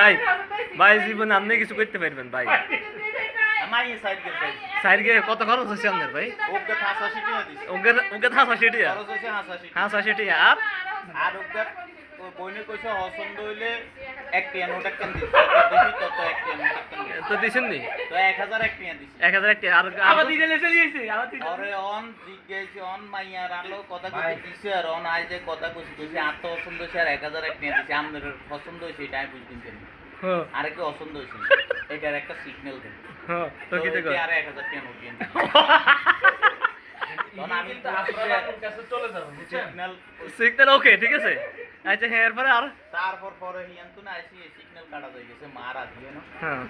ভাই ভাই জীবনে আপনি কিছু করতে পারবেন ভাই। সাইড গিয়ে কত খরচ হচ্ছে আপনার ওকে হাসাশি হাসাশি আর আর ওকে বইনে কইছে পছন্দ হইলে এক টিয়া নোট একটা দিছে দেখি তত এক টিয়া নোট একটা দিছে তো দিছেন নি? তো এক হাজার এক টিয়া এক হাজার আর আবার দিতে লেসে দিয়েছে আবার দিতে ওরে অন জিজ্ঞেস অন মাইয়ার আলো কথা কইছে দিছে আর অন আই যে কথা কইছে কইছে আত্ম পছন্দ হইছে আর এক হাজার এক টিয়া দিছে। আমাদের পছন্দ হইছে এটা আমি বুঝতেন হ্যাঁ। আরে কি পছন্দ হইছে। এটার একটা সিগন্যাল দেন। হ্যাঁ তো কি দেখো? আর এক হাজার টিয়া নোট দিয়ে তখন আমি তো কাছে চলে যাব সিগন্যাল সিগন্যাল ওকে ঠিক আছে? আচ্ছা হ্যাঁ এরপরে আর? তারপর পরে হিয়ান্তু না আইসি সিগন্যাল কাটা হয়ে গেছে মারা দিয়ে না। হ্যাঁ।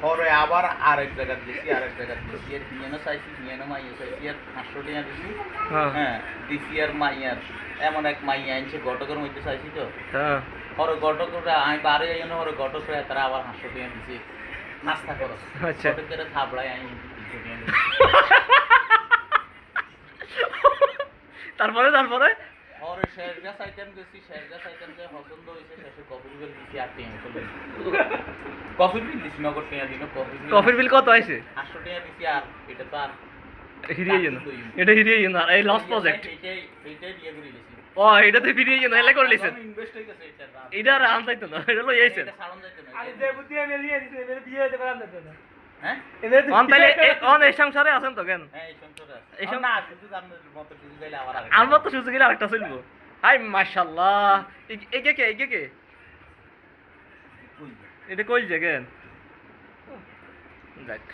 পরে আবার আরেক জায়গা দিছি আরেক জায়গা দিছি আর হিয়ানো চাইছি হিয়ানো মাইয়া চাইছি আর পাঁচশো টাকা দিছি। হ্যাঁ। হ্যাঁ দিছি আর মাইয়ার। এমন এক মাইয়া আনছে ঘটকের মধ্যে চাইছি তো। হ্যাঁ। পরে ঘটকরা আমি বারে যাই না পরে ঘটক তারা আবার পাঁচশো টাকা দিছি। নাস্তা করো। আচ্ছা। ঘটকের থাবড়াই আমি দিছি। তারপরে? তারপরে পরে শেরগাছ আইটেম গেছি শেরগাছ আইটেম যে পছন্দ হয়েছে শেষে কফি বিল দিছি আর টিয়া চলে কফি বিল দিছি নগদ টিয়া দিন কফি বিল কফির বিল কত আইছে আটশো টাকা দিছি আর এটা তো আর হিরিয়ে যেন এটা হিরিয়ে যেন আর এই লস প্রজেক্ট এইটাই এইটাই দিয়ে করে দিছি ও এটাতে ফিরিয়ে যেন এলে করে লিছেন ইনভেস্ট হয়ে গেছে এটা আর না এটা লই আইছেন আরে বুদ্ধি আমি দিছে এবারে বিয়ে হতে না হ্যাঁ? হ্যাঁ মতো সুযোগ আরেকটা চলবো? হাই মাশাল্লাহ একে কে একে কে এটা কইল যে কেন? যাক।